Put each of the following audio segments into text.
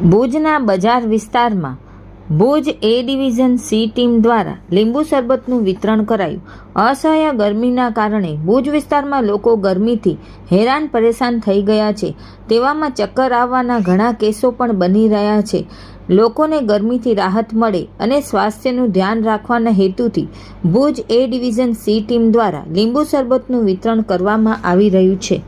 ભુજના બજાર વિસ્તારમાં Bhuj A division C team દ્વારા લીંબુ શરબતનું વિતરણ કરાયું. અસહ્ય ગરમીના કારણે ભુજ વિસ્તારમાં લોકો ગરમીથી હેરાન પરેશાન થઈ ગયા છે. તેવામાં ચક્કર આવવાના ઘણા કેસો પણ બની રહ્યા છે. લોકોને ગરમીથી રાહત મળે અને સ્વાસ્થ્યનું ધ્યાન રાખવાના હેતુથી Bhuj A division C team દ્વારા લીંબુ શરબતનું વિતરણ કરવામાં આવી રહ્યું છે.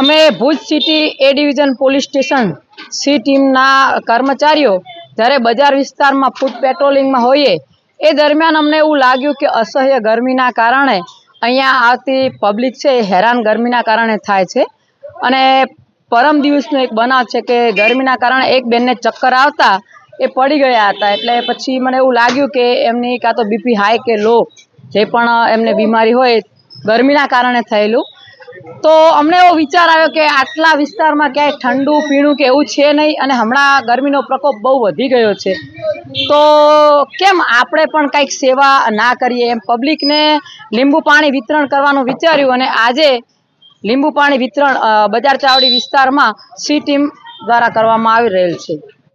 અમે Bhuj city A division police station C ટીમના કર્મચારીઓ જ્યારે બજાર વિસ્તારમાં ફૂડ પેટ્રોલિંગમાં હોઈએ, એ દરમિયાન અમને એવું લાગ્યું કે અસહ્ય ગરમીના કારણે અહીંયા આવતી પબ્લિક છે એ હેરાન ગરમીના કારણે થાય છે. અને પરમ દિવસનો એક બનાવ છે કે ગરમીના કારણે એક બેનને ચક્કર આવતા એ પડી ગયા હતા. એટલે પછી મને એવું લાગ્યું કે એમની કાં તો બીપી હાઈ કે લો, જે પણ એમને બીમારી હોય ગરમીના કારણે થયેલું. તો અમને એવો વિચાર આવ્યો કે આટલા વિસ્તારમાં ક્યાંય ઠંડુ, પીણું કે એવું છે નહીં અને હમણાં ગરમીનો પ્રકોપ બહુ વધી ગયો છે. તો કેમ આપણે પણ કંઈક સેવા ના કરીએ? એમ પબ્લિકને લીંબુ પાણી વિતરણ કરવાનું વિચાર્યું અને આજે લીંબુ પાણી વિતરણ બજાર ચાવડી વિસ્તારમાં સી ટીમ દ્વારા કરવામાં આવી રહેલ છે.